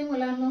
नमस्ते मुलांनो.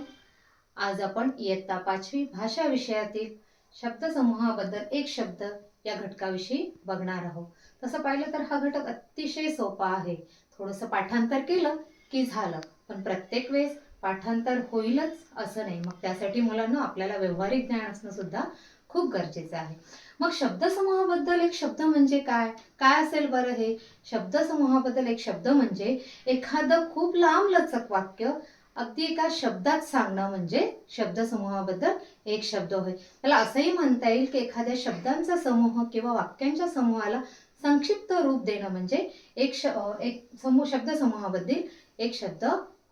आज आपण इयत्ता पाचवी भाषा विषयातील शब्दसमूहाबद्दल एक शब्द या घटकाविषयी बघणार आहोत. तसं पाहिलं तर हा घटक अतिशय सोपा आहे. थोडंसं पाठांतर केलं की झालं. पण प्रत्येक वेळेस पाठांतर होईलच असं नाही. मग त्यासाठी मुलांना आपल्याला व्यवहारिक ज्ञान असणं सुद्धा खूप गरजेचं आहे. मग शब्दसमूहाबद्दल एक शब्द म्हणजे काय? काय असेल बरं हे? शब्दसमूहाबद्दल एक शब्द म्हणजे एखादं खूप लांब लचक वाक्य अगदी एका शब्दात सांगणं म्हणजे शब्दसमूहाबद्दल एक शब्द होय. त्याला असंही म्हणता येईल की एखाद्या शब्दांचा समूह किंवा वाक्यांच्या समूहाला संक्षिप्त रूप देणं म्हणजे एक श एक समूह शब्दसमूहाबद्दल एक शब्द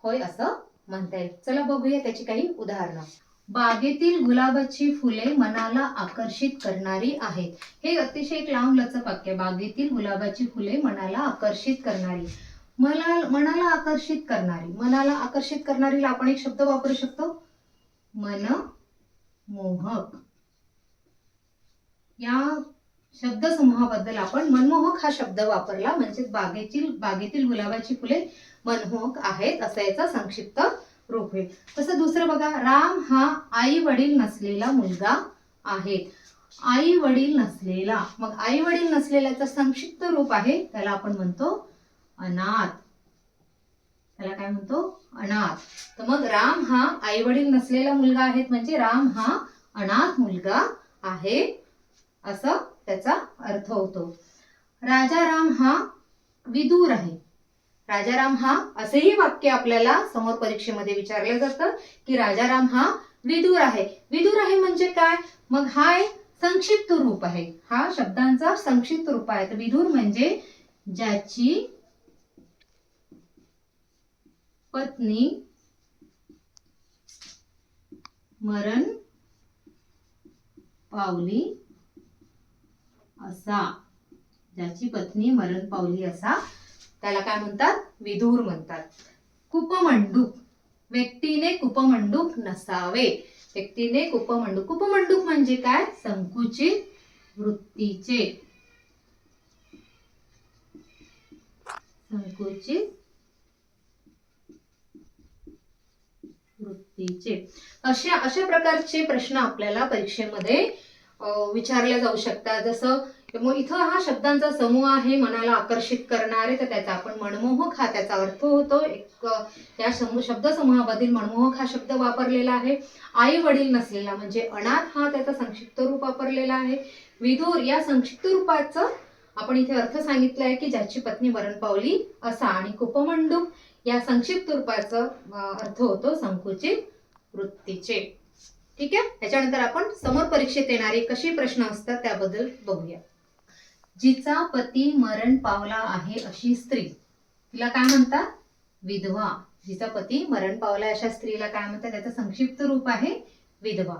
होय असं म्हणता येईल. चला बघूया त्याची काही उदाहरणं. बागेतील गुलाबाची फुले मनाला आकर्षित करणारी आहेत. हे अतिशय एक लांब लचक वाक्य बागेतील गुलाबाची फुले मनाला आकर्षित करणारी. मला मनाला आकर्षित करणारी. मनाला आकर्षित करणारीला आपण एक शब्द वापरू शकतो. मन मोहक. या शब्दसमूहाबद्दल आपण मनमोहक हा शब्द वापरला. म्हणजे बागेतील बागेतील गुलाबाची फुले मनमोहक आहेत असा याचा संक्षिप्त रूप होईल. तसं दुसरं बघा राम हा आई वडील नसलेला मुलगा आहे. आई वडील नसलेला. मग आई वडील नसलेल्याचं संक्षिप्त रूप आहे त्याला आपण म्हणतो अनाथ. त्याला काय म्हणतो? अनाथ. तर मग राम हा आई वडील नसलेला मुलगा आहे म्हणजे राम हा अनाथ मुलगा आहे असं त्याचा अर्थ होतो. राजाराम हा विदूर आहे. राजाराम हा असेही वाक्य आपल्याला समोर परीक्षेमध्ये विचारलं जातं की राजाराम हा विदूर आहे. विदूर आहे म्हणजे काय? मग हा एक संक्षिप्त रूप आहे. हा शब्दांचा संक्षिप्त रूप आहे. तर विदूर म्हणजे ज्याची पत्नी मरण पावली असा. ज्याची पत्नी मरण पावली असा त्याला काय म्हणतात? विधूर म्हणतात. कुपमंडूक व्यक्तीने कुपमंडूक नसावे. व्यक्तीने कुपमंडूक कुपमंडूक म्हणजे काय? संकुचित वृत्तीचे. संकुचित वृत्तीचे. अशा अशा प्रकारचे प्रश्न आपल्याला परीक्षेमध्ये विचारले जाऊ शकतात. जसं मग इथं हा शब्दांचा समूह आहे मनाला आकर्षित करणारे तर त्याचा आपण मनमोहक हा त्याचा अर्थ होतो. एक या समूह शब्दसमूहामधील मनमोहक हा शब्द वापरलेला आहे. आई वडील नसलेला म्हणजे अनाथ हा त्याचा संक्षिप्त रूप वापरलेला आहे. विदूर या संक्षिप्त रूपाचं आपण इथे अर्थ सांगितला आहे की ज्याची पत्नी मरण पावली असा आणि कुपमंडूक या संक्षिप्त रूपाचं अर्थ होतो संकुचित वृत्तीचे. ठीक आहे? त्याच्यानंतर आपण समोर परीक्षेत येणारे कसे प्रश्न असतात त्याबद्दल बघूया. जिचा पती मरण पावला आहे अशी स्त्री तिला काय म्हणतात? विधवा. जिचा पती मरण पावला अशा स्त्रीला काय म्हणतात? त्याचं संक्षिप्त रूप आहे विधवा.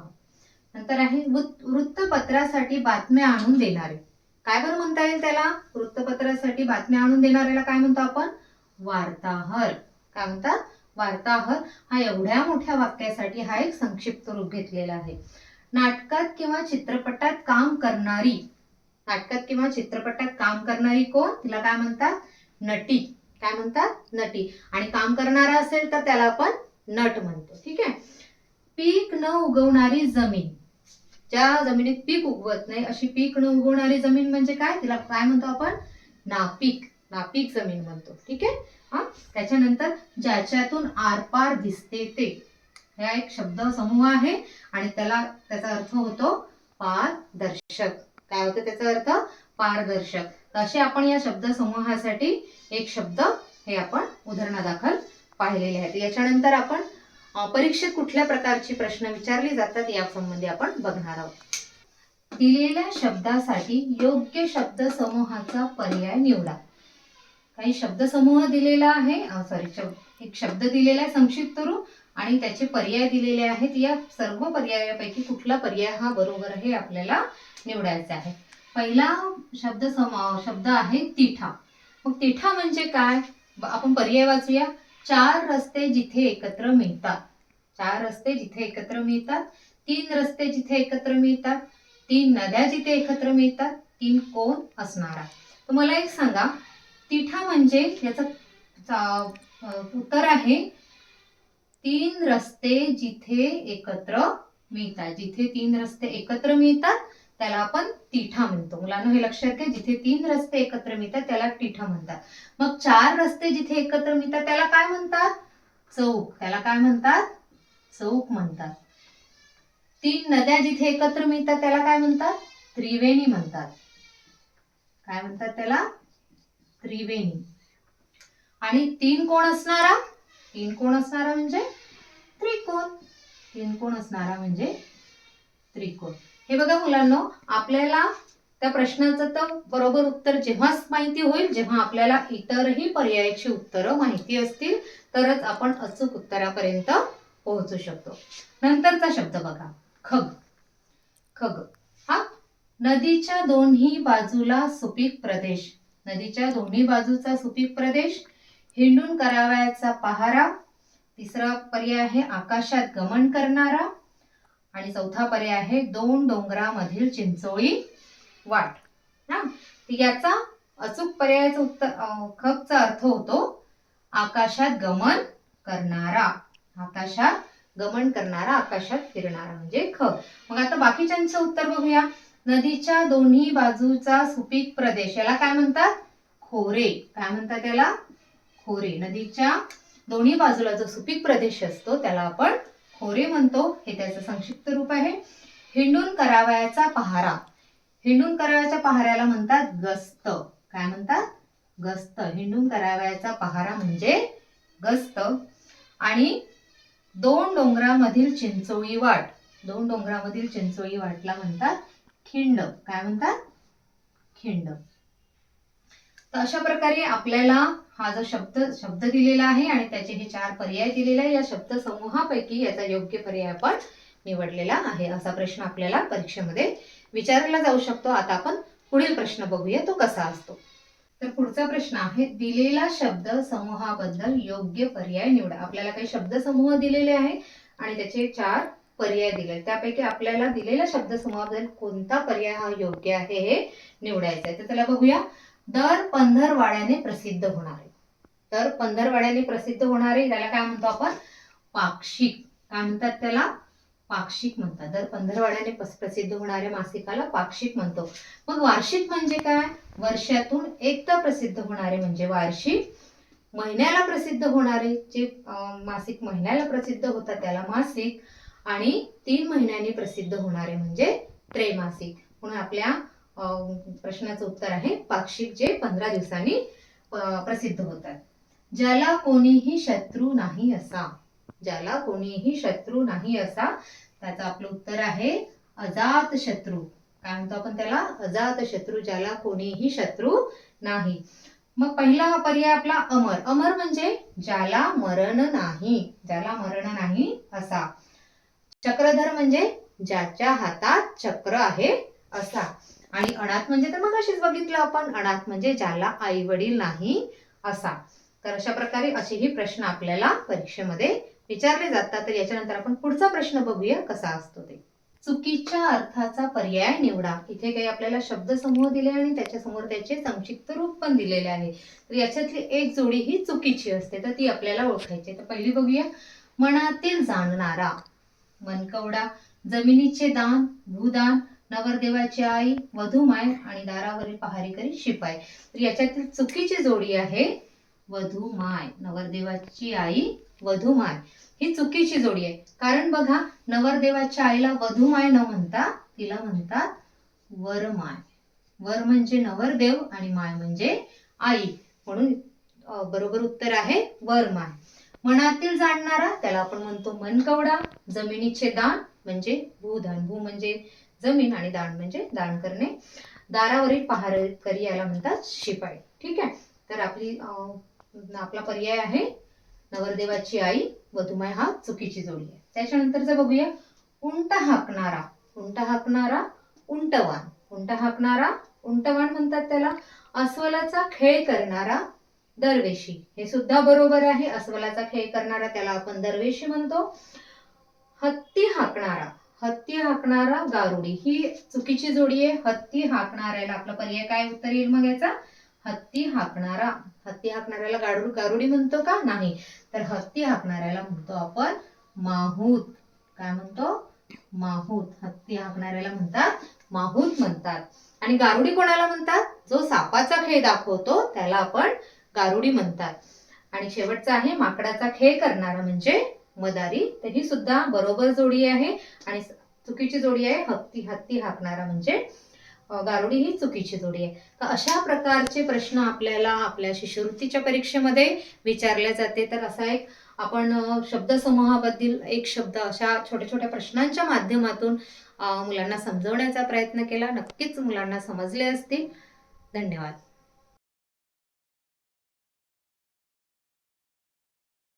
नंतर आहे वृत्तपत्रासाठी बातम्या आणून देणारे. काय बरं म्हणता येईल त्याला? वृत्तपत्रासाठी बातम्या आणून देणाऱ्याला काय म्हणतो आपण? वार्ताहर. काय म्हणतात वार्ताहर हा एवढ्या मोठ्या वाक्यासाठी हा एक संक्षिप्त रूप घेतलेला आहे. नाटकात किंवा चित्रपटात काम करणारी नाटकात किंवा चित्रपटात काम करणारी कोण? तिला काय म्हणतात? नटी. काय म्हणतात? नटी. आणि काम करणारा असेल तर त्याला आपण नट म्हणतो. ठीक आहे? पीक न उगवणारी जमीन. ज्या जमिनीत पीक उगवत नाही अशी पीक न उगवणारी जमीन म्हणजे काय? तिला काय म्हणतो आपण? नापीक. नापीक जमीन म्हणतो. ठीक आहे? हा? त्याच्यानंतर ज्याच्यातून आरपार दिसते ते. हा एक शब्द समूह आहे आणि त्याला त्याचा अर्थ होतो पारदर्शक. काय होतं त्याचा अर्थ? पारदर्शक. तर असे आपण या शब्द समूहासाठी एक शब्द हे आपण उदाहरणादाखल पाहिलेले आहेत. याच्यानंतर आपण परीक्षेत कुठल्या प्रकारचे प्रश्न विचारले जातात या संबंधी आपण बघणार आहोत. दिलेल्या शब्दासाठी योग्य शब्द समूहाचा पर्याय निवडा. काही शब्दसमूह दिलेला आहे सॉरी एक शब्द दिलेला आहे संक्षिप्त रूप आणि त्याचे पर्याय दिलेले आहेत. या सर्व पर्यायापैकी कुठला पर्याय हा बरोबर हे आपल्याला निवडायचा आहे. पहिला शब्द सम शब्द आहे तिठा. मग तिठा म्हणजे काय? आपण पर्याय वाचूया. चार रस्ते जिथे एकत्र मिळतात. चार रस्ते जिथे एकत्र मिळतात तीन रस्ते जिथे एकत्र मिळतात तीन नद्या जिथे एकत्र मिळतात तीन कोण असणारा तर मला एक सांगा तिठा म्हणजे याचं उत्तर आहे तीन रस्ते जिथे एकत्र मिळतात. जिथे तीन रस्ते एकत्र मिळतात त्याला आपण तिठा म्हणतो. मुलांना हे लक्षात घ्या जिथे तीन रस्ते एकत्र मिळतात त्याला तिठा म्हणतात. मग चार रस्ते जिथे एकत्र मिळतात त्याला काय म्हणतात? चौक. त्याला काय म्हणतात? चौक म्हणतात. तीन नद्या जिथे एकत्र मिळतात त्याला काय म्हणतात? त्रिवेणी म्हणतात. काय म्हणतात त्याला? त्रिवेणी. आणि तीन कोण असणारा? तीन कोण असणारा म्हणजे त्रिकोण. तीन कोण असणारा म्हणजे त्रिकोण. हे बघा मुलांनो आपल्याला त्या प्रश्नाचं तर बरोबर उत्तर जेव्हाच माहिती होईल जेव्हा आपल्याला इतरही पर्यायाची उत्तरं माहिती असतील तरच आपण अचूक उत्तरापर्यंत पोहोचू शकतो. नंतरचा शब्द बघा खग. खग. हा नदीच्या दोन्ही बाजूला सुपीक प्रदेश. नदीच्या दोन्ही बाजूचा सुपीक प्रदेश हिंडून करावयाचा पहारा तिसरा पर्याय आहे आकाशात गमन करणारा आणि चौथा पर्याय आहे दोन डोंगरामधील चिंचोळी वाट. ना याचा अचूक पर्यायाचा उत्तर खपचा अर्थ होतो आकाशात गमन करणारा. आकाशात गमन करणारा आकाशात फिरणारा म्हणजे खग. मग आता बाकीच्यांचं उत्तर बघूया. नदीच्या दोन्ही बाजूचा सुपीक प्रदेश याला काय म्हणतात? खोरे. काय म्हणतात त्याला खोरे. नदीच्या दोन्ही बाजूला जो सुपीक प्रदेश असतो त्याला आपण खोरे म्हणतो हे त्याचं संक्षिप्त रूप आहे. हिंडून करावयाचा पहारा. हिंडून करावयाच्या पहाऱ्याला म्हणतात गस्त. काय म्हणतात? गस्त. हिंडून करावयाचा पहारा म्हणजे गस्त. आणि दोन डोंगरामधील चिंचोळी वाट. दोन डोंगरामधील चिंचोळी वाटला म्हणतात खिंड. काय म्हणतात? खिंड. तर अशा प्रकारे आपल्याला हा जो शब्द शब्द दिलेला आहे आणि त्याचे हे चार पर्याय दिलेले आहे या शब्द समूहापैकी याचा योग्य पर्याय आपण निवडलेला आहे असा प्रश्न आपल्याला परीक्षेमध्ये विचारला जाऊ शकतो. आता आपण पुढील प्रश्न बघूया तो कसा असतो? तर पुढचा प्रश्न आहे दिलेला शब्द समूहाबद्दल योग्य पर्याय निवडा. आपल्याला काही शब्द समूह दिलेले आहे आणि त्याचे चार पर्याय दिले. त्यापैकी आपल्याला दिलेल्या शब्द समूहाबद्दल कोणता पर्याय हा योग्य आहे हे निवडायचं आहे तर त्याला बघूया. दर पंधरवाड्याने प्रसिद्ध होणारे तर पंधरवाड्याने प्रसिद्ध होणारे त्याला काय म्हणतो आपण? पाक्षिक. काय म्हणतात त्याला? पाक्षिक म्हणतात. दर पंधरवाड्याने प्रसिद्ध होणाऱ्या मासिकाला पाक्षिक म्हणतो. मग वार्षिक म्हणजे काय? वर्षातून एकदा प्रसिद्ध होणारे म्हणजे वार्षिक महिन्याला प्रसिद्ध होणारे जे मासिक महिन्याला प्रसिद्ध होतात त्याला मासिक आणि तीन महिन्यांनी प्रसिद्ध होणारे म्हणजे त्रैमासिक. म्हणून आपल्या प्रश्नाचं उत्तर आहे. पाक्षिक जे पंधरा दिवसांनी प्रसिद्ध होतात. ज्याला कोणीही शत्रू नाही असा ज्याला कोणीही शत्रू नाही असा त्याचं आपलं उत्तर आहे अजात शत्रू. काय म्हणतो आपण त्याला? अजात शत्रू ज्याला कोणीही शत्रू नाही. मग पहिला पर्याय आपला अमर. अमर म्हणजे ज्याला मरण नाही ज्याला मरण नाही असा. चक्रधर म्हणजे ज्याच्या हातात चक्र आहे असा. आणि अनाथ म्हणजे तर मग अशीच बघितलं आपण अनाथ म्हणजे ज्याला आई वडील नाही असा. तर अशा प्रकारे असेही प्रश्न आपल्याला परीक्षेमध्ये विचारले जातात. तर याच्यानंतर आपण पुढचा प्रश्न बघूया कसा असतो ते. चुकीच्या अर्थाचा पर्याय निवडा. इथे काही आपल्याला शब्दसमूह दिले आणि त्याच्यासमोर त्याचे संक्षिप्त रूप पण दिलेले आहे. तर याच्यातली एक जोडी ही चुकीची असते तर ती आपल्याला ओळखायची तर पहिली बघूया. मनातील जाणणारा. मनकवडा जमिनीचे दान भूदान नवरदेवाची आई वधूमाय आणि दारावरील पहारेकरी शिपाई. तर याच्यातील चुकीची जोडी आहे वधूमाय. नवरदेवाची आई वधूमाय. ही चुकीची जोडी आहे. कारण बघा नवरदेवाच्या आईला वधूमाय न म्हणता तिला म्हणतात वरमाय. वर म्हणजे नवरदेव आणि माय म्हणजे आई. म्हणून बरोबर उत्तर आहे वरमाय. मनातील जाणणारा त्याला आपण म्हणतो मनकवडा. जमिनीचे दान म्हणजे भूदान भू म्हणजे जमीन आणि दान म्हणजे दान करणे. दारावरील पहारेकरी याला म्हणतात शिपाई. ठीक आहे? तर आपली आपला पर्याय आहे. नवरदेवाची आई वधुमाय हा चुकीची जोडी आहे. त्याच्यानंतरचं बघूया. उंट हाकणारा उंट हाकणारा उंटवान. उंट हाकणारा उंटवान म्हणतात त्याला. अस्वलाचा खेळ करणारा दरवेशी. हे सुद्धा बरोबर आहे. अस्वलाचा खेळ करणारा त्याला आपण दरवेशी म्हणतो. हत्ती हाकणारा हत्ती हाकणारा गारुडी. ही चुकीची जोडी आहे. हत्ती हाकणाऱ्याला आपला पर्याय काय उत्तर येईल मग याचा? हत्ती हाकणारा. हत्ती हाकणाऱ्याला गारुड गारुडी म्हणतो का? नाही. तर हत्ती हाकणाऱ्याला म्हणतो आपण माहूत. काय म्हणतो? माहूत. हत्ती हाकणाऱ्याला म्हणतात माहूत म्हणतात. आणि गारुडी कोणाला म्हणतात? जो सापाचा खेळ दाखवतो त्याला आपण गारुडी म्हणतात. आणि शेवटचा आहे माकडाचा खेळ करणारा म्हणजे मदारी तर ही सुद्धा बरोबर जोडी आहे आणि चुकीची जोडी आहे हत्ती हत्ती हाकणारा म्हणजे गारुडी ही चुकीची जोडी आहे. तर अशा प्रकारचे प्रश्न आपल्याला आपल्या शिष्यवृत्तीच्या परीक्षेमध्ये विचारले जाते. तर असा एक आपण शब्दसमूहाबद्दल एक शब्द अशा छोट्या छोट्या प्रश्नांच्या माध्यमातून मुलांना समजवण्याचा प्रयत्न केला. नक्कीच मुलांना समजले असतील. धन्यवाद.